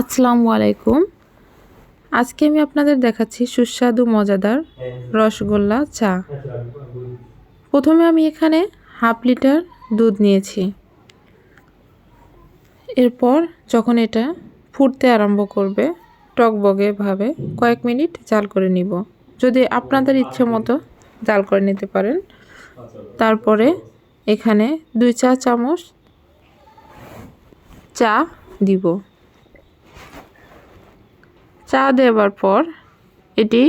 আসসালামু আলাইকুম। আজকে আমি আপনাদের দেখাচ্ছি সুস্বাদু, মজাদার রসগোল্লা চা। প্রথমে আমি এখানে হাফ লিটার দুধ নিয়েছি। এরপর যখন এটা ফুটতে আরম্ভ করবে, টকবগে ভাবে কয়েক মিনিট জাল করে নিব। যদি আপনাদের ইচ্ছে মতো জাল করে নিতে পারেন। তারপরে এখানে দুই চা চামচ চা দিব। চা দেওয়ার পর এটি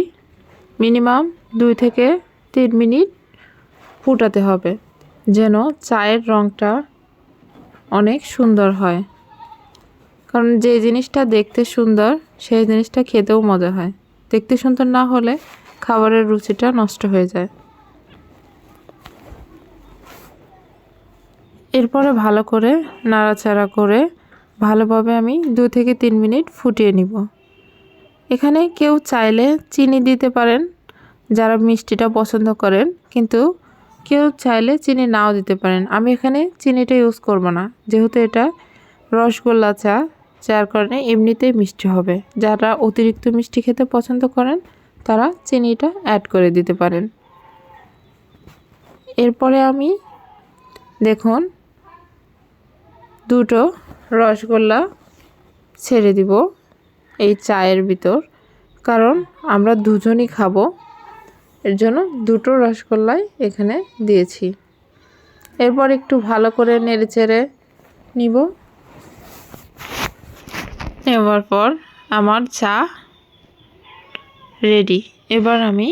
মিনিমাম দুই থেকে তিন মিনিট ফুটাতে হবে, যেন চায়ের রঙটা অনেক সুন্দর হয়। কারণ যে জিনিসটা দেখতে সুন্দর সেই জিনিসটা খেতেও মজা হয়। দেখতে সুন্দর না হলে খাবারের রুচিটা নষ্ট হয়ে যায়। এরপরে ভালো করে নাড়াচাড়া করে ভালোভাবে আমি দু থেকে তিন মিনিট ফুটিয়ে নিব। এখানে কেউ চাইলে চিনি দিতে পারেন, যারা মিষ্টিটা পছন্দ করেন, কিন্তু কেউ চাইলে চিনি নাও দিতে পারেন। আমি এখানে চিনিটা ইউজ করব না, যেহেতু এটা রসগোল্লা চা, যার কারণে এমনিতেই মিষ্টি হবে। যারা অতিরিক্ত মিষ্টি খেতে পছন্দ করেন, তারা চিনিটা অ্যাড করে দিতে পারেন। এরপরে আমি দেখুন, দুটো রসগোল্লা ছেড়ে দিব। এই চায়ের ভিতর। কারণ আমরা দুজনই খাব। এর জন্য দুটো রসগোল্লাই এখানে দিয়েছি। এরপর একটু ভালো করে নেড়ে চেড়ে নিব। নেওয়ার পর আমার চা রেডি। এবার আমি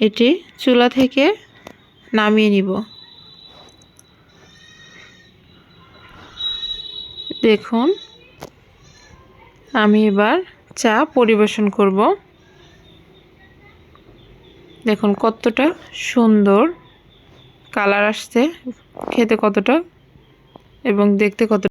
এটি চুলা থেকে নামিয়ে নিব। দেখুন আমি এবার চা পরিবেশন করব। দেখুন কতটা সুন্দর কালার আসছে, খেতে কতটা এবং দেখতে কত